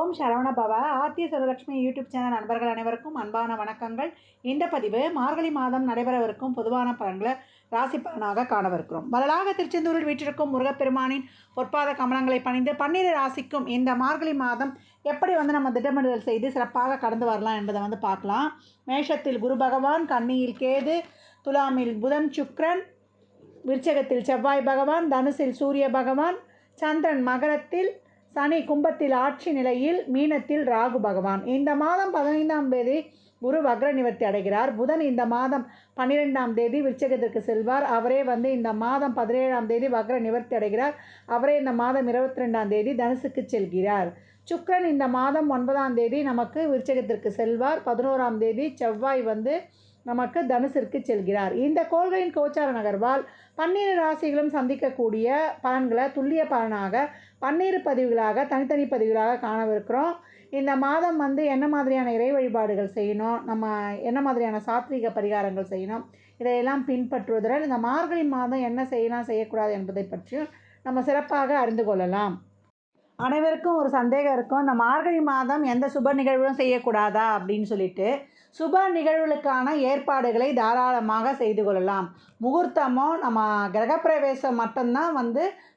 ஓம் சரவண பவ. ஆத்திய சர்வலட்சுமி YouTube channel நண்பர்கள் அனைவருக்கும் அன்பான வணக்கங்கள். இந்த பதிவு மார்கழி மாதம் நடைபெறவிருக்கும் பொதுவான பலன்களை ராசி பலனாக காணவிருக்கிறோம். வரலாக திருச்செந்தூரில் வீற்றிருக்கும் முருகப்பெருமானின் பொற்பாத கமலங்களை பணிந்து பன்னிரு ராசிக்கும் இந்த மார்கழி மாதம் எப்படி வந்து நம்ம திட்டமிடுதல் செய்து சிறப்பாக கடந்து வரலாம் என்பதை வந்து பார்க்கலாம். மேஷத்தில் குரு பகவான் கன்னியில் கேது துலாமில் புதன் சுக்ரன் விருச்சகத்தில் செவ்வாய் பகவான் தனுசில் சூரிய பகவான் சந்திரன் மகரத்தில் சனி கும்பத்தில் ஆட்சி நிலையில் மீனத்தில் ராகு பகவான். இந்த மாதம் பதினைந்தாம் தேதி குரு வக்ர நிவர்த்தி அடைகிறார். புதன் இந்த மாதம் பன்னிரெண்டாம் தேதி விருச்சகத்திற்கு செல்வார். அவரே வந்து இந்த மாதம் பதினேழாம் தேதி வக்ர நிவர்த்தி அடைகிறார். அவரே இந்த மாதம் இருபத்தி ரெண்டாம் தேதி தனுசுக்கு செல்கிறார். சுக்ரன் இந்த மாதம் ஒன்பதாம் தேதி நமக்கு விருச்சகத்திற்கு செல்வார். பதினோராம் தேதி செவ்வாய் வந்து நமக்கு தனுசிற்கு செல்கிறார். இந்த கோள்களின் கோச்சார நகர்வால் பன்னிரு ராசிகளும் சந்திக்கக்கூடிய பலன்களை துல்லிய பலனாக பன்னிரு பதிவுகளாக தனித்தனி பதிவுகளாக காணவிருக்கிறோம். இந்த மாதம் வந்து என்ன மாதிரியான இறை வழிபாடுகள் செய்யணும்? நம்ம என்ன மாதிரியான சாத்வீக பரிகாரங்கள் செய்யணும்? இதையெல்லாம் பின்பற்றுவதுடன் இந்த மார்கழி மாதம் என்ன செய்யலாம் செய்யக்கூடாது என்பதை பற்றியும் நம்ம சிறப்பாக அறிந்து கொள்ளலாம். அனைவருக்கும் ஒரு சந்தேகம் இருக்கும். இந்த மார்கழி மாதம் எந்த சுப நிகழ்வும் செய்யக்கூடாதா? அப்படின்னு சொல்லிட்டு சுப நிகழ்வுகளுக்கான ஏற்பாடுகளை தாராளமாக செய்து கொள்ளலாம். முகூர்த்தமோ நம்ம கிரகப்பிரவேசம் மட்டும்தான் வந்து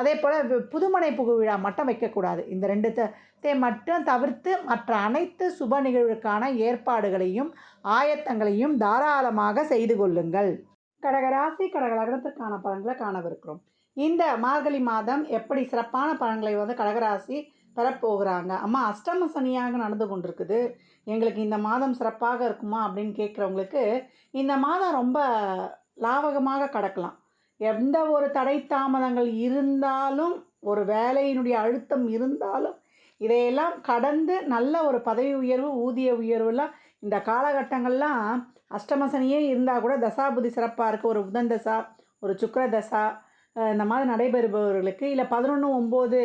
அதே போல் புதுமனை புகு விழா மட்டும் வைக்கக்கூடாது. இந்த ரெண்டு தே மட்டும் தவிர்த்து மற்ற அனைத்து சுப நிகழ்வுக்கான ஏற்பாடுகளையும் ஆயத்தங்களையும் தாராளமாக செய்து கொள்ளுங்கள். கடகராசி கடகலகனத்திற்கான பலன்களை காணவிருக்கிறோம். இந்த மார்கழி மாதம் எப்படி சிறப்பான பலன்களை வந்து கடகராசி பெறப்போகிறாங்க? அம்மா அஷ்டம சனியாக நடந்து கொண்டிருக்குது. எங்களுக்கு இந்த மாதம் சிறப்பாக இருக்குமா அப்படின்னு கேட்குறவங்களுக்கு இந்த மாதம் ரொம்ப லாவகமாக கடக்கலாம். எந்த ஒரு தடை தாமதங்கள் இருந்தாலும் ஒரு வேலையினுடைய அழுத்தம் இருந்தாலும் இதையெல்லாம் கடந்து நல்ல ஒரு பதவி உயர்வு ஊதிய உயர்வுலாம் இந்த காலகட்டங்கள்லாம் அஷ்டமசனியே இருந்தால் கூட தசாபுதி சிறப்பாக இருக்குது ஒரு புதன் தசா ஒரு சுக்கர தசா இந்த மாதிரி நடைபெறுபவர்களுக்கு இல்லை பதினொன்று ஒம்பது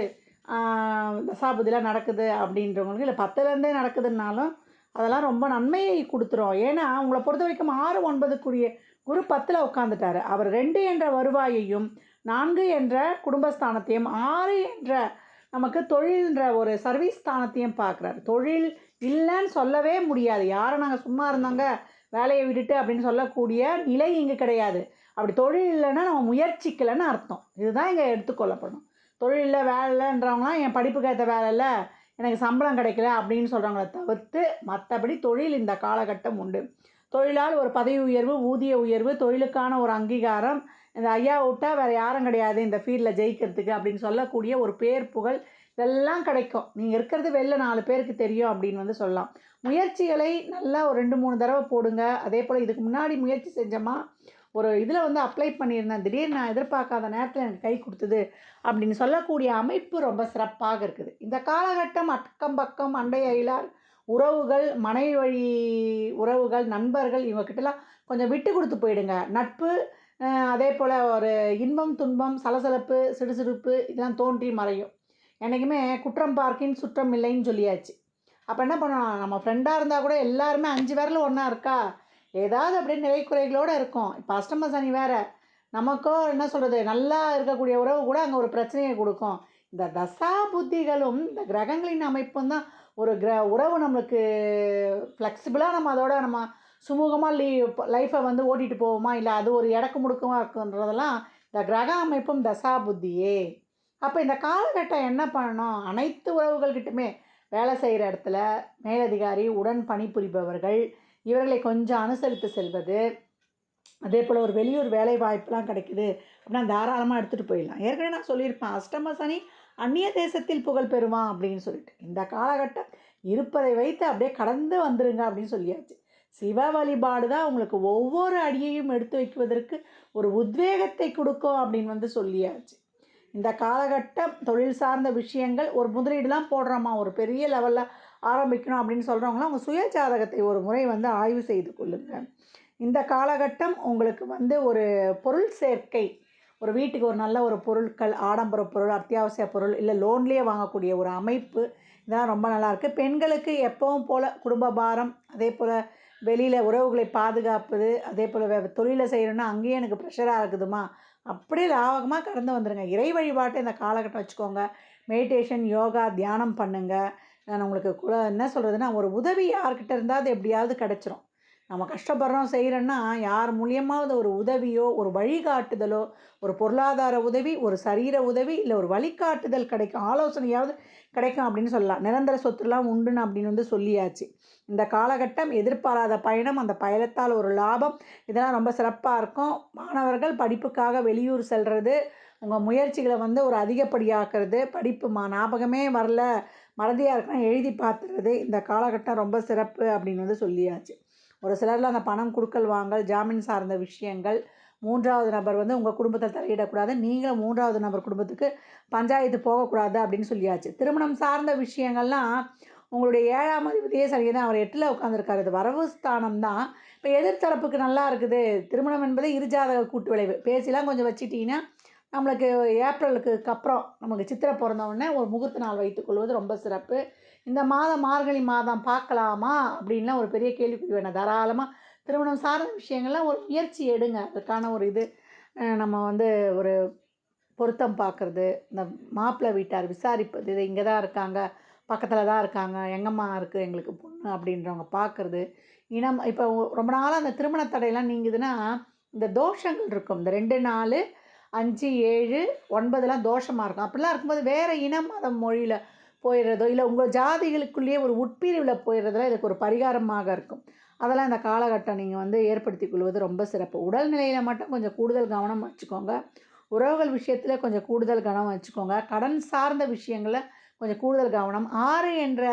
தசாபுதிலாம் நடக்குது அப்படின்றவங்களுக்கு இல்லை பத்துலேருந்தே நடக்குதுன்னாலும் அதெல்லாம் ரொம்ப நன்மையை கொடுத்துரும். ஏன்னா அவங்கள பொறுத்த வரைக்கும் ஆறு ஒன்பதுக்குரிய குரு பத்தில் உட்காந்துட்டாரு அவர் ரெண்டு என்ற வருவாயையும் நான்கு என்ற குடும்பஸ்தானத்தையும் ஆறு என்ற நமக்கு தொழில்ன்ற ஒரு சர்வீஸ் ஸ்தானத்தையும் பார்க்குறாரு. தொழில் இல்லைன்னு சொல்லவே முடியாது. யாரை நாங்கள் சும்மா இருந்தாங்க வேலையை விட்டுட்டு அப்படின்னு சொல்லக்கூடிய நிலை இங்கே கிடையாது. அப்படி தொழில் இல்லைன்னா நம்ம முயற்சிக்கலைன்னு அர்த்தம். இதுதான் இங்கே எடுத்துக்கொள்ளப்படணும் தொழில் இல்லை வேலை இல்லைன்றவங்களாம் என் படிப்புக்கு ஏற்ற வேலை இல்லை எனக்கு சம்பளம் கிடைக்கல அப்படின்னு சொல்கிறவங்கள தவிர்த்து மற்றபடி தொழில் இந்த காலகட்டம் உண்டு. தொழிலால் ஒரு பதவி உயர்வு ஊதிய உயர்வு தொழிலுக்கான ஒரு அங்கீகாரம். இந்த ஐயா விட்டால் வேறு யாரும் கிடையாது இந்த ஃபீல்டில் ஜெயிக்கிறதுக்கு அப்படின்னு சொல்லக்கூடிய ஒரு பேர் புகழ் இதெல்லாம் கிடைக்கும். நீங்கள் இருக்கிறது வெளில நாலு பேருக்கு தெரியும் அப்படின்னு வந்து சொல்லலாம். முயற்சிகளை நல்லா ஒரு ரெண்டு மூணு தடவை போடுங்க. அதே போல் இதுக்கு முன்னாடி முயற்சி செஞ்சோமா ஒரு இதில் வந்து அப்ளை பண்ணியிருந்தேன். திடீர்னு நான் எதிர்பார்க்காத நேரத்தில் எனக்கு கை கொடுத்தது அப்படின்னு சொல்லக்கூடிய அமைப்பு ரொம்ப சிறப்பாக இருக்குது. இந்த காலகட்டம் அக்கம் பக்கம் அண்டை அயிலார் உறவுகள் மனைவி வழி உறவுகள் நண்பர்கள் இவங்கக்கிட்டலாம் கொஞ்சம் விட்டு கொடுத்து போயிடுங்க. நட்பு அதே போல் ஒரு இன்பம் துன்பம் சலசலப்பு சிடுசிடுப்பு இதெல்லாம் தோன்றி மறையும். என்றைக்குமே குற்றம் பார்க்கின் சுற்றம் இல்லைன்னு சொல்லியாச்சு. அப்போ என்ன பண்ணணும் நம்ம ஃப்ரெண்டாக இருந்தால் கூட எல்லாருமே அஞ்சு விரல் ஒன்றா இருக்கா? ஏதாவது அப்படியே நிறை குறைகளோடு இருக்கும். இப்போ அஷ்டம சனி வேறு. நமக்கோ என்ன சொல்கிறது நல்லா இருக்கக்கூடிய உறவு கூட அங்கே ஒரு பிரச்சனையை கொடுக்கும். இந்த தசா புத்திகளும் இந்த கிரகங்களின் அமைப்பும் தான் ஒரு கிர உறவு நம்மளுக்கு ஃப்ளெக்சிபிளாக நம்ம அதோட நம்ம சுமூகமாக லீ லைஃப்பை வந்து ஓட்டிகிட்டு போவோமா? இல்லை அது ஒரு இடக்கு முடுக்கமாக இருக்குன்றதெல்லாம் இந்த கிரக அமைப்பும் தசா புத்தியே அப்போ இந்த காலகட்டம் என்ன பண்ணணும்? அனைத்து உறவுகள்கிட்டுமே வேலை செய்கிற இடத்துல மேலதிகாரி உடன் பணிபுரிபவர்கள் இவர்களை கொஞ்சம் அனுசரித்து செல்வது. அதே போல் ஒரு வெளியூர் வேலை வாய்ப்புலாம் கிடைக்குது அப்படின்னா தாராளமாக எடுத்துகிட்டு போயிடலாம். ஏற்கனவே நான் சொல்லியிருப்பேன். அஷ்டம சனி அந்நிய தேசத்தில் புகழ் பெறுவான் அப்படின்னு சொல்லிட்டு. இந்த காலகட்டம் இருப்பதை வைத்து அப்படியே கடந்து வந்துருங்க அப்படின்னு சொல்லியாச்சு. சிவ வழிபாடு தான் உங்களுக்கு ஒவ்வொரு அடியையும் எடுத்து வைக்குவதற்கு ஒரு உத்வேகத்தை கொடுக்கும் அப்படின்னு வந்து சொல்லியாச்சு. இந்த காலகட்டம் தொழில் சார்ந்த விஷயங்கள் ஒரு முதலீடுலாம் போடுறோமா ஒரு பெரிய லெவலில் ஆரம்பிக்கணும் அப்படின்னு சொல்கிறவங்களாம் உங்கள் சுய ஜாதகத்தை ஒரு முறை வந்து ஆய்வு செய்து கொள்ளுங்கள் இந்த காலகட்டம் உங்களுக்கு வந்து ஒரு பொருள் சேர்க்கை ஒரு வீட்டுக்கு ஒரு நல்ல ஒரு பொருட்கள் ஆடம்பர பொருள் அத்தியாவசிய பொருள் இல்லை லோன்லேயே வாங்கக்கூடிய ஒரு அமைப்பு இதெல்லாம் ரொம்ப நல்லாயிருக்கு பெண்களுக்கு எப்பவும் போல் குடும்ப பாரம் அதே போல் வெளியில் உறவுகளை பாதுகாப்பது அதே போல் வே தொழிலை செய்கிறோன்னா அங்கேயும் எனக்கு ப்ரெஷராக இருக்குதுமா? அப்படியே லாவகமாக கடந்து வந்துடுங்க இறை வழிபாட்டை இந்த காலகட்டம் வச்சுக்கோங்க. மெடிடேஷன் யோகா தியானம் பண்ணுங்கள் நான் உங்களுக்கு குல என்ன சொல்கிறதுன்னா ஒரு உதவி யார்கிட்ட இருந்தால் அது எப்படியாவது கிடச்சிரும். நம்ம கஷ்டப்படுறோம் செய்கிறோன்னா யார் மூலியமாவது ஒரு உதவியோ ஒரு வழிகாட்டுதலோ ஒரு பொருளாதார உதவி ஒரு சரீர உதவி இல்லை ஒரு வழிகாட்டுதல் கிடைக்கும் ஆலோசனையாவது கிடைக்கும் அப்படின்னு சொல்லலாம். நிரந்தர சொத்துலாம் உண்டுன்னு அப்படின்னு வந்து சொல்லியாச்சு. இந்த காலகட்டம் எதிர்பாராத பயணம் அந்த பயணத்தால் ஒரு லாபம் இதெல்லாம் ரொம்ப சிறப்பாக இருக்கும். மாணவர்கள் படிப்புக்காக வெளியூர் செல்வது உங்கள் முயற்சிகளை வந்து ஒரு அதிகப்படியாக்குறது படிப்பு மா ஞாபகமே வரல மறதியாக இருக்குன்னா எழுதி பார்த்துறது இந்த காலகட்டம் ரொம்ப சிறப்பு அப்படின்னு வந்து சொல்லியாச்சு. ஒரு சிலரில் அந்த பணம் கொடுக்கல் வாங்கல் ஜாமீன் சார்ந்த விஷயங்கள். மூன்றாவது நபர் வந்து உங்கள் குடும்பத்தில் தலையிடக்கூடாது. நீங்களும் மூன்றாவது நபர் குடும்பத்துக்கு பஞ்சாயத்து போகக்கூடாது அப்படின்னு சொல்லியாச்சு. திருமணம் சார்ந்த விஷயங்கள்லாம் உங்களுடைய ஏழாம் அதிபதியே சரியாக தான் அவர் எட்டில் உட்காந்துருக்காரு இது வரவு ஸ்தானம் தான் இப்போ எதிர்த்தரப்புக்கு நல்லா இருக்குது. திருமணம் என்பது இருஜாதக கூட்டு விளைவு. பேசிலாம் கொஞ்சம் வச்சுட்டிங்கன்னா நம்மளுக்கு ஏப்ரலுக்கு அப்புறம் நமக்கு சித்திரை பிறந்தவுடனே ஒரு முகூர்த்த நாள் வைத்துக்கொள்வது ரொம்ப சிறப்பு. இந்த மாதம் மார்கழி மாதம் பார்க்கலாமா அப்படின்லாம் ஒரு பெரிய கேள்விக்குறி வேணும். தாராளமாக திருமணம் சார்ந்த விஷயங்கள்லாம் ஒரு முயற்சி எடுங்க. அதுக்கான ஒரு இது நம்ம வந்து ஒரு பொருத்தம் பார்க்குறது இந்த மாப்பிள்ளை வீட்டார் விசாரிப்பது இது இங்கே தான் இருக்காங்க பக்கத்தில் தான் இருக்காங்க எங்கம்மா இருக்குது எங்களுக்கு பொண்ணு அப்படின்றவங்க பார்க்குறது இனம் இப்போ ரொம்ப நாளாக அந்த திருமண தடையெல்லாம் நீங்குதுன்னா இந்த தோஷங்கள் இருக்கும். இந்த ரெண்டு நாலு அஞ்சு ஏழு ஒன்பதுலாம் தோஷமாக இருக்கும். அப்படிலாம் இருக்கும்போது வேறு இனம் மதம் மொழியில் போயிடுறதோ இல்லை உங்கள் ஜாதிகளுக்குள்ளேயே ஒரு உட்பிரிவில் போயிடுறதுலாம் இதுக்கு ஒரு பரிகாரமாக இருக்கும். அதெல்லாம் இந்த காலகட்டம் நீங்கள் வந்து ஏற்படுத்தி கொள்வது ரொம்ப சிறப்பு. உடல்நிலையில் மட்டும் கொஞ்சம் கூடுதல் கவனம் வச்சுக்கோங்க. உறவுகள் விஷயத்தில் கொஞ்சம் கூடுதல் கவனம் வச்சுக்கோங்க. கடன் சார்ந்த விஷயங்களில் கொஞ்சம் கூடுதல் கவனம். ஆறு என்ற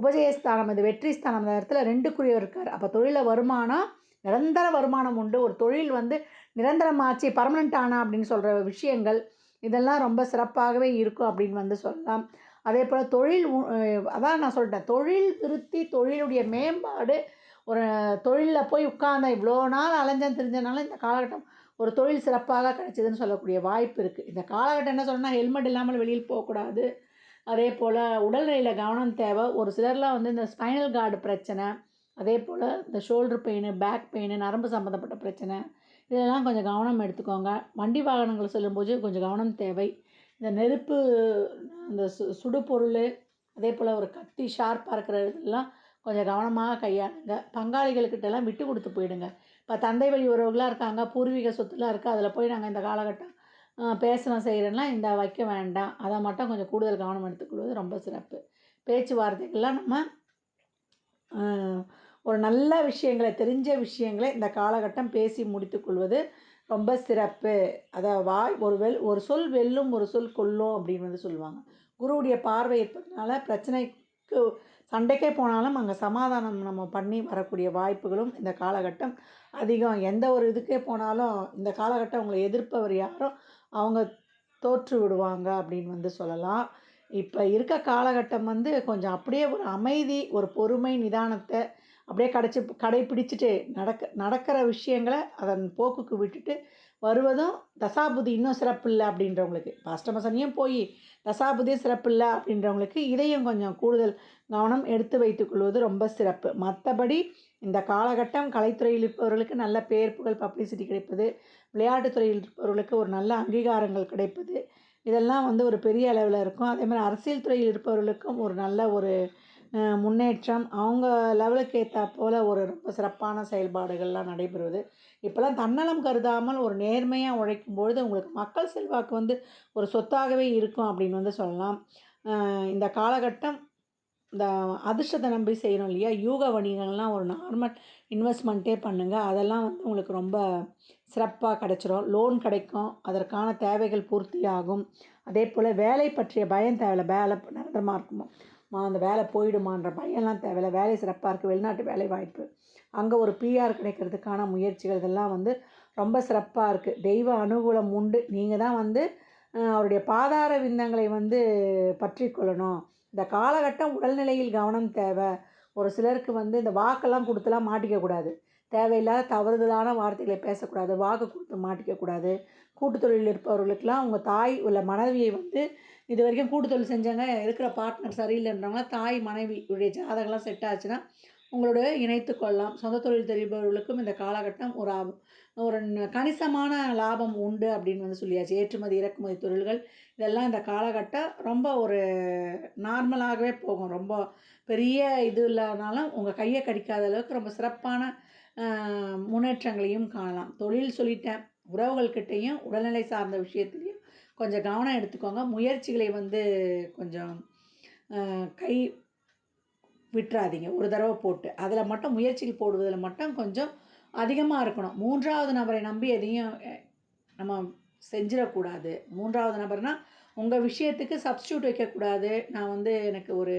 உபஜயஸ்தானம் இது வெற்றி ஸ்தானம் அந்த இடத்துல ரெண்டுக்குரியவர் இருக்கார். அப்போ தொழிலில் வருமானம் நிரந்தர வருமானம் உண்டு. ஒரு தொழில் வந்து நிரந்தரமாச்சு பர்மனெண்ட் ஆனா அப்படின்னு சொல்கிற விஷயங்கள் இதெல்லாம் ரொம்ப சிறப்பாகவே இருக்கும் அப்படின்னு வந்து சொல்லலாம். அதே போல் தொழில் உ- அதான் நான் சொல்லிட்டேன். தொழில் விருத்தி தொழிலுடைய மேம்பாடு ஒரு தொழிலில் போய் உட்கார்ந்த இவ்வளோ நாள் அலைஞ்சேன் தெரிஞ்சனால இந்த காலகட்டம் ஒரு தொழில் சிறப்பாக கிடைச்சதுன்னு சொல்லக்கூடிய வாய்ப்பு இருக்குது இந்த காலகட்டம் என்ன சொல்லணும்னா ஹெல்மெட் இல்லாமல் வெளியில் போகக்கூடாது. அதே போல் உடல்நிலையில் கவனம் தேவை. ஒரு சிலர்லாம் வந்து இந்த ஸ்பைனல் கார்டு பிரச்சனை அதே போல் இந்த ஷோல்டர் பெயின் பேக் பெயின் நரம்பு சம்மந்தப்பட்ட பிரச்சனை இதெல்லாம் கொஞ்சம் கவனம் எடுத்துக்கோங்க. வண்டி வாகனங்கள் செல்லும்போது கொஞ்சம் கவனம் தேவை. இந்த நெருப்பு அந்த சு சுடுபொருள் அதே போல் ஒரு கத்தி ஷார்ப்பாக இருக்கிற இதெல்லாம் கொஞ்சம் கவனமாக கையாளுங்க. பங்காளிகள்கிட்டலாம் விட்டு கொடுத்து போயிடுங்க. இப்போ தந்தை வழி உறவுகளாக இருக்காங்க பூர்வீக சொத்துலாம் இருக்குது அதில் போய் நாங்கள் இந்த காலகட்டம் பேசணும் செய்கிறேன்னா இந்த வைக்க வேண்டாம். அதை மட்டும் கொஞ்சம் கூடுதல் கவனம் எடுத்துக்கொள்வது ரொம்ப சிறப்பு. பேச்சுவார்த்தைகள்லாம் நம்ம ஒரு நல்ல விஷயங்களை தெரிஞ்ச விஷயங்களை இந்த காலகட்டம் பேசி முடித்துக்கொள்வது ரொம்ப சிறப்பு. அதை வாய் ஒரு வெல் ஒரு சொல் வெல்லும் ஒரு சொல் கொல்லும் அப்படின்னு வந்து சொல்லுவாங்க. குருவுடைய பார்வை இருப்பதனால பிரச்சனைக்கு சண்டைக்கே போனாலும் அங்கே சமாதானம் நம்ம பண்ணி வரக்கூடிய வாய்ப்புகளும் இந்த காலகட்டம் அதிகம். எந்த ஒரு இதுக்கே போனாலும் இந்த காலகட்டம் அவங்களை எதிர்ப்பவர் யாரோ அவங்க தோற்று விடுவாங்க அப்படின்னு வந்து சொல்லலாம். இப்போ இருக்க காலகட்டம் வந்து கொஞ்சம் அப்படியே ஒரு அமைதி ஒரு பொறுமை நிதானத்தை அப்படியே கடைச்சி கடைப்பிடிச்சிட்டு நடக்க நடக்கிற விஷயங்களை அதன் போக்குக்கு விட்டுட்டு வருவதும் தசாபுதி இன்னும் சிறப்பு இல்லை அப்படின்றவங்களுக்கு இப்போ போய் தசாபுதி சிறப்பு இல்லை அப்படின்றவங்களுக்கு இதையும் கொஞ்சம் கூடுதல் கவனம் எடுத்து வைத்துக்கொள்வது ரொம்ப சிறப்பு. மற்றபடி இந்த காலகட்டம் கலைத்துறையில் இருப்பவர்களுக்கு நல்ல பேர் புகழ் பப்ளிசிட்டி கிடைப்பது விளையாட்டுத் துறையில் இருப்பவர்களுக்கு ஒரு நல்ல அங்கீகாரங்கள் கிடைப்பது இதெல்லாம் வந்து ஒரு பெரிய அளவில் இருக்கும். அதே மாதிரி அரசியல் துறையில் இருப்பவர்களுக்கும் ஒரு நல்ல ஒரு முன்னேற்றம் அவங்க லெவலுக்கு ஏற்ற போல் ஒரு ரொம்ப சிறப்பான செயல்பாடுகள்லாம் நடைபெறுவது. இப்போல்லாம் தன்னலம் கருதாமல் ஒரு நேர்மையாக உழைக்கும் பொழுது உங்களுக்கு மக்கள் செல்வாக்கு வந்து ஒரு சொத்தாகவே இருக்கும் அப்படின்னு வந்து சொல்லலாம். இந்த காலகட்டம் இந்த அதிர்ஷ்டத்தை நம்பி செய்கிறோம் இல்லையா? யூக வணிகங்கள்லாம் ஒரு நார்மல் இன்வெஸ்ட்மெண்ட்டே பண்ணுங்கள் அதெல்லாம் வந்து உங்களுக்கு ரொம்ப சிறப்பாக கிடச்சிரும். லோன் கிடைக்கும். அதற்கான தேவைகள் பூர்த்தி ஆகும் அதே போல் வேலை பற்றிய பயம் தேவையில்ல. வேலை நிரந்தரமாக இருக்குமோ? மா அந்த வேலை போயிடுமான்ற பயம்லாம் தேவையில்ல. வேலை சிறப்பாக இருக்குது வெளிநாட்டு வேலை வாய்ப்பு. அங்கே ஒரு பிஆர் கிடைக்கிறதுக்கான முயற்சிகள் இதெல்லாம் வந்து ரொம்ப சிறப்பாக இருக்குது தெய்வ அனுகூலம் உண்டு. நீங்கள் தான் வந்து அவருடைய பாதார விந்தங்களை வந்து பற்றி கொள்ளணும். இந்த காலகட்டம் உடல்நிலையில் கவனம் தேவை. ஒரு சிலருக்கு வந்து இந்த வாக்கெல்லாம் கொடுத்துலாம் மாட்டிக்கக்கூடாது தேவையில்லாத தவறுதலான வார்த்தைகளை பேசக்கூடாது. வாக்கு கொடுத்து மாட்டிக்கக்கூடாது கூட்டுத்தொழிலில் இருப்பவர்களுக்கெல்லாம் உங்கள் தாய் உள்ள மனைவியை வந்து இது வரைக்கும் கூட்டுத் தொழில் செஞ்சாங்க இருக்கிற பார்ட்னர் சரியில்லைன்றவங்க தாய் மனைவி உடைய ஜாதகம்லாம் செட் ஆச்சுன்னா உங்களோட இணைத்து கொள்ளலாம். சொந்த தொழில் தெரிபவர்களுக்கும் இந்த காலகட்டம் ஒரு ஒரு கணிசமான லாபம் உண்டு அப்படின்னு வந்து சொல்லியாச்சு. ஏற்றுமதி இறக்குமதி தொழில்கள் இதெல்லாம் இந்த காலகட்டம் ரொம்ப ஒரு நார்மலாகவே போகும். ரொம்ப பெரிய இது இல்லாதனாலும் உங்கள் கையை கடிக்காத அளவுக்கு ரொம்ப சிறப்பான முன்னேற்றங்களையும் காணலாம். தொழில் சொல்லிட்டேன். உறவுகள்கிட்டையும் உடல்நிலை சார்ந்த விஷயத்துலையும் கொஞ்சம் கவனம் எடுத்துக்கோங்க. முயற்சிகளை வந்து கொஞ்சம் கை விட்டுறாதீங்க. ஒரு தடவை போட்டு. அதில் மட்டும் முயற்சிகள் போடுவதில் மட்டும் கொஞ்சம் அதிகமாக இருக்கணும். மூன்றாவது நபரை நம்பி எதையும் நம்ம செஞ்சிடக்கூடாது. மூன்றாவது நபர்னால் உங்கள் விஷயத்துக்கு சப்ஸ்டியூட் வைக்கக்கூடாது. நான் வந்து எனக்கு ஒரு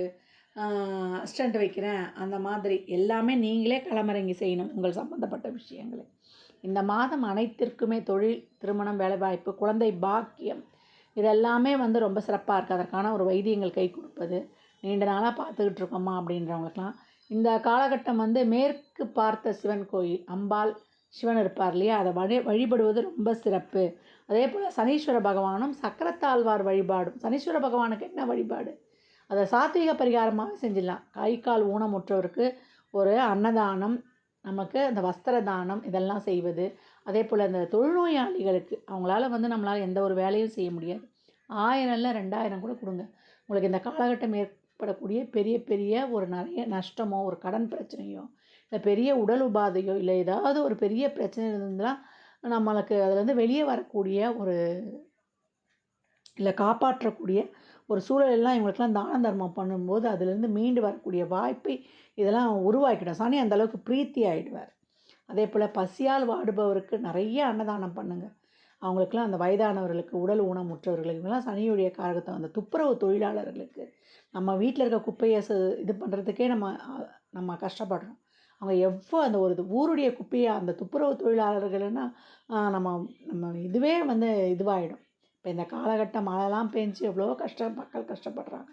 ஸ்டண்ட் வைக்கிறேன். அந்த மாதிரி எல்லாமே நீங்களே களமிறங்கி செய்யணும் உங்கள் சம்மந்தப்பட்ட விஷயங்களை. இந்த மாதம் அனைத்திற்குமே தொழில் திருமணம் வேலைவாய்ப்பு குழந்தை பாக்கியம் இதெல்லாமே வந்து ரொம்ப சிறப்பாக இருக்குது அதற்கான ஒரு வைத்தியங்கள் கை கொடுப்பது நீண்ட நாளாக பார்த்துக்கிட்டு இருக்கோமா அப்படின்றவங்களுக்கெல்லாம். இந்த காலகட்டம் வந்து மேற்கு பார்த்த சிவன் கோயில் அம்பாள் சிவன் இருப்பார் இல்லையா? அதை வழி வழிபடுவது ரொம்ப சிறப்பு. அதே போல் சனீஸ்வர பகவானும் சக்கரத்தாழ்வார் வழிபாடும். சனீஸ்வர பகவானுக்கு என்ன வழிபாடு? அதை சாத்வீக பரிகாரமாக செஞ்சிடலாம். கை கால் ஊனமுற்றவருக்கு ஒரு அன்னதானம் நமக்கு அந்த வஸ்திர தானம் இதெல்லாம் செய்வது. அதே போல் அந்த தொழுநோயாளிகளுக்கு அவங்களால வந்து நம்மளால் எந்த ஒரு வேலையும் செய்ய முடியாது. ஆயிரம் இல்லை ரெண்டாயிரம் கூட கொடுங்க. உங்களுக்கு இந்த காலகட்டம் ஏற்படக்கூடிய பெரிய பெரிய ஒரு நிறைய நஷ்டமோ ஒரு கடன் பிரச்சனையோ இல்லை பெரிய உடல் உபாதையோ இல்லை ஏதாவது ஒரு பெரிய பிரச்சனை இருந்தால் நம்மளுக்கு அதுலேருந்து வெளியே வரக்கூடிய ஒரு இல்லை காப்பாற்றக்கூடிய ஒரு சூழலெல்லாம் இவங்களுக்குலாம் தான தர்மம் பண்ணும்போது அதுலேருந்து மீண்டு வரக்கூடிய வாய்ப்பை இதெல்லாம் உருவாக்கிடும் சனி அந்த அளவுக்கு பிரீத்தி ஆகிடுவார் அதே போல் பசியால் வாடுபவருக்கு நிறைய அன்னதானம் பண்ணுங்கள் அவங்களுக்குலாம் அந்த வயதானவர்களுக்கு உடல் ஊனமுற்றவர்களுக்கு இவங்கெல்லாம் சனியுடைய காரகத்தை அந்த துப்புரவு தொழிலாளர்களுக்கு நம்ம வீட்டில் இருக்க குப்பையை இது பண்ணுறதுக்கே நம்ம நம்ம கஷ்டப்படுறோம். அவங்க எவ்வளோ அந்த ஒரு ஊருடைய குப்பையை அந்த துப்புரவு தொழிலாளர்கள்னால் நம்ம நம்ம இதுவே வந்து இதுவாகிடும் இப்போ இந்த காலகட்டம் மழைலாம் பெஞ்சு எவ்வளோ கஷ்டம் மக்கள் கஷ்டப்படுறாங்க.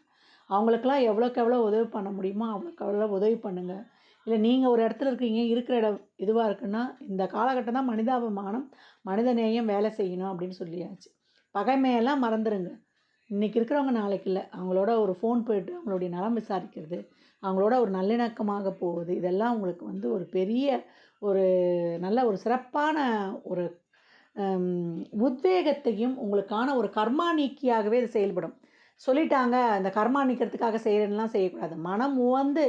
அவங்களுக்கெல்லாம் எவ்வளோக்கு எவ்வளோ உதவி பண்ண முடியுமோ அவ்வளோக்கு எவ்வளோ உதவி பண்ணுங்கள் இல்லை நீங்கள் ஒரு இடத்துல இருக்கீங்க இருக்கிற இடம் இதுவாக இருக்குன்னா இந்த காலகட்டம் தான் மனிதாபிமானம் மனிதநேயம் வேலை செய்யணும் அப்படின்னு சொல்லியாச்சு. பகைமையெல்லாம் மறந்துடுங்க இன்றைக்கி இருக்கிறவங்க நாளைக்கு இல்லை. அவங்களோட ஒரு ஃபோன் போயிட்டு அவங்களுடைய நலம் விசாரிக்கிறது அவங்களோட ஒரு நல்லிணக்கமாக போவது இதெல்லாம் உங்களுக்கு வந்து ஒரு பெரிய ஒரு நல்ல ஒரு சிறப்பான ஒரு உத்வேகத்தையும் உங்களுக்கான ஒரு கர்மா நீக்கியாகவே இது செயல்படும். சொல்லிட்டாங்க அந்த கர்மா நீக்கிறதுக்காக செய்கிறேன்லாம் செய்யக்கூடாது. மனம் உவந்து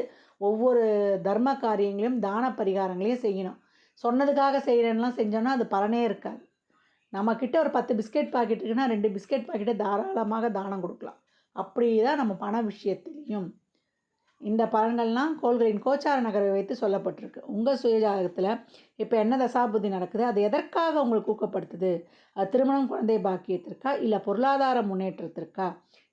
ஒவ்வொரு தர்ம காரியங்களையும் தான பரிகாரங்களையும் செய்யணும். சொன்னதுக்காக செய்கிறேன்லாம் செஞ்சோன்னா அது பலனே இருக்காது. நம்மக்கிட்ட ஒரு பத்து பிஸ்கெட் பாக்கெட் இருக்குன்னா ரெண்டு பிஸ்கெட் பாக்கெட்டை தாராளமாக தானம் கொடுக்கலாம். அப்படி தான் நம்ம பண விஷயத்துலேயும் இந்த பலன்கள்லாம் கோள்களின் கோச்சார நகரை வைத்து சொல்லப்பட்டிருக்கு. உங்கள் சுயஜாதகத்தில் இப்போ என்ன தசாபுத்தி நடக்குது? அது எதற்காக உங்களுக்கு ஊக்கப்படுத்துது? அது திருமணம் குழந்தை பாக்கியத்திற்கா? இல்லை பொருளாதார முன்னேற்றத்திற்கா?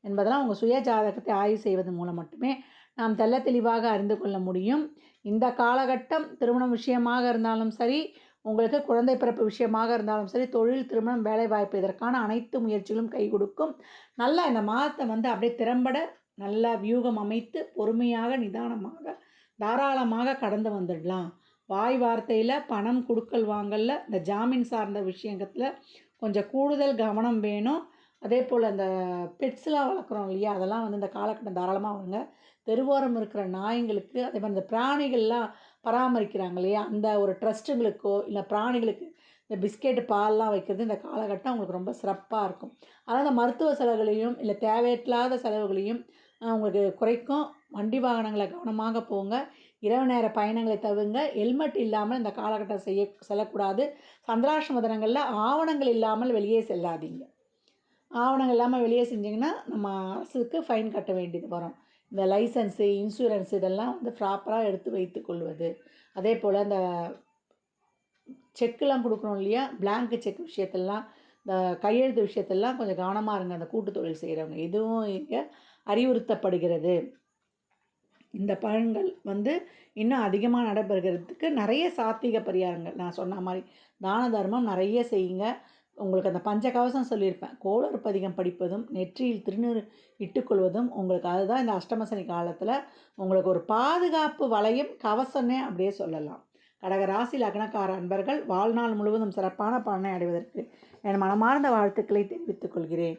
என்பதெல்லாம் உங்கள் சுய ஜாதகத்தை ஆய்வு செய்வதன் மூலம் மட்டுமே நாம் தெல்ல தெளிவாக அறிந்து கொள்ள முடியும். இந்த காலகட்டம் திருமணம் விஷயமாக இருந்தாலும் சரி உங்களுக்கு குழந்தை பிறப்பு விஷயமாக இருந்தாலும் சரி தொழில் திருமணம் வேலை வாய்ப்பு இதற்கான அனைத்து முயற்சிகளும் கை கொடுக்கும். நல்லா இந்த மாதத்தை வந்து அப்படியே திறம்பட நல்லா வியூகம் அமைத்து பொறுமையாக நிதானமாக தாராளமாக கடந்து வந்துடலாம். வாய் வார்த்தையில் பணம் கொடுக்கல் வாங்கலில் இந்த ஜாமீன் சார்ந்த விஷயங்கத்தில் கொஞ்சம் கூடுதல் கவனம் வேணும். அதே போல் இந்த பெட்ஸ்லாம் வளர்க்குறோம் இல்லையா? அதெல்லாம் வந்து இந்த காலகட்டம் தாராளமாக வாங்க. தெருவோரம் இருக்கிற நாய்ங்களுக்கு அதே மாதிரி இந்த பிராணிகள்லாம் பராமரிக்கிறாங்க இல்லையா? அந்த ஒரு ட்ரஸ்ட்டுங்களுக்கோ இல்லை பிராணிகளுக்கு இந்த பிஸ்கெட்டு பால்லாம் வைக்கிறது இந்த காலகட்டம் அவங்களுக்கு ரொம்ப சிறப்பாக இருக்கும். அதாவது இந்த மருத்துவ செலவுகளையும் இல்லை தேவையில்லாத செலவுகளையும் உங்களுக்கு குறைக்கும். வண்டி வாகனங்களை கவனமாக போங்க. இரவு நேர பயணங்களை தவிருங்க. ஹெல்மெட் இல்லாமல் இந்த காலகட்டம் செய்ய செல்லக்கூடாது. சந்திராஷ்டம தினங்களில் ஆவணங்கள் இல்லாமல் வெளியே செல்லாதீங்க. ஆவணங்கள் இல்லாமல் வெளியே செஞ்சிங்கன்னா நம்ம அரசுக்கு ஃபைன் கட்ட வேண்டியது வரும். இந்த லைசன்ஸு இன்சூரன்ஸ் இதெல்லாம் வந்து ப்ராப்பராக எடுத்து வைத்து கொள்வது. அதே போல் இந்த செக்கெலாம் கொடுக்குறோம் இல்லையா? பிளாங்க் செக் விஷயத்தெல்லாம் இந்த கையெழுத்து விஷயத்தெல்லாம் கொஞ்சம் கவனமாக இருங்க. அந்த கூட்டு தொழில் செய்கிறவங்க இதுவும் இங்கே அறிவுறுத்தப்படுகிறது. இந்த பலன்கள் வந்து இன்னும் அதிகமாக நடைபெறுகிறதுக்கு நிறைய சாத்திக பரிகாரங்கள். நான் சொன்ன மாதிரி தான தர்மம் நிறைய செய்யுங்க. உங்களுக்கு அந்த பஞ்சகவசம் சொல்லியிருப்பேன். கோளறு பதிகம் படிப்பதும் நெற்றியில் திருநீர் இட்டுக்கொள்வதும் உங்களுக்கு அதுதான் இந்த அஷ்டமசனி காலத்தில் உங்களுக்கு ஒரு பாதுகாப்பு வளையம் கவசம்னே அப்படியே சொல்லலாம். கடக ராசி லக்னக்கார அன்பர்கள் வாழ்நாள் முழுவதும் சிறப்பான பலனை அடைவதற்கு என் மனமார்ந்த வாழ்த்துக்களை தெரிவித்துக் கொள்கிறேன்.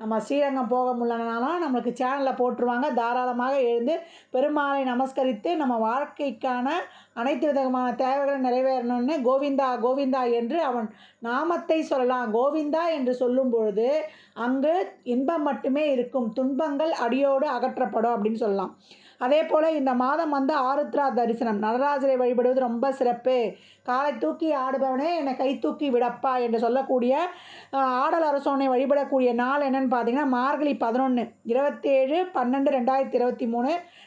நம்ம ஸ்ரீரங்கம் போக முடியலனாலும் நம்மளுக்கு சேனலில் போட்டுருவாங்க. தாராளமாக எழுந்து பெருமாளை நமஸ்கரித்து நம்ம வாழ்க்கைக்கான அனைத்து விதமான தேவைகளும் நிறைவேறணும்னு கோவிந்தா கோவிந்தா என்று அவன் நாமத்தை சொல்லலாம். கோவிந்தா என்று சொல்லும் பொழுது அங்கு இன்பம் மட்டுமே இருக்கும். துன்பங்கள் அடியோடு அகற்றப்படும் அப்படின்னு சொல்லலாம். அதே போல் இந்த மாதம் வந்து ஆருத்ரா தரிசனம். நடராஜரை வழிபடுவது ரொம்ப சிறப்பு. காலை தூக்கி ஆடுபவனே என்னை கை தூக்கி விடப்பா என்று சொல்லக்கூடிய ஆடல் அரசோனை வழிபடக்கூடிய நாள் என்னன்னு பார்த்தீங்கன்னா மார்கழி பதினொன்று இருபத்தேழு பன்னெண்டு ரெண்டாயிரத்தி இருபத்தி மூணு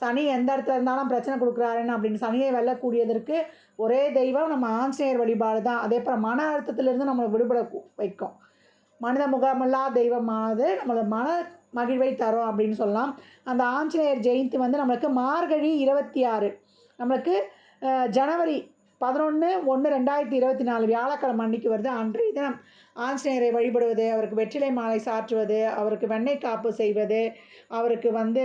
சனி எந்த இடத்துல இருந்தாலும் பிரச்சனை கொடுக்குறாருன்னு அப்படின்னு சனியை வெல்லக்கூடியதற்கு ஒரே தெய்வம் நம்ம ஆஞ்சநேயர் வழிபாடு தான். அதே போல் மன அழுத்தத்திலிருந்து நம்மளை விடுபட வைக்கும். மனித முகமில்லா தெய்வமானது நம்மளை மன மகிழ்வை தரும் அப்படின்னு சொல்லலாம். அந்த ஆஞ்சநேயர் ஜெயந்தி வந்து நம்மளுக்கு மார்கழி இருபத்தி ஆறு. நம்மளுக்கு ஜனவரி பதினொன்று ஒன்று ரெண்டாயிரத்தி இருபத்தி நாலு வியாழக்கிழமை அன்னைக்கு வருது. அன்றைய தினம் ஆஞ்சநேயரை வழிபடுவது அவருக்கு வெற்றிலை மாலை சாற்றுவது அவருக்கு வெண்ணெய் காப்பு செய்வது அவருக்கு வந்து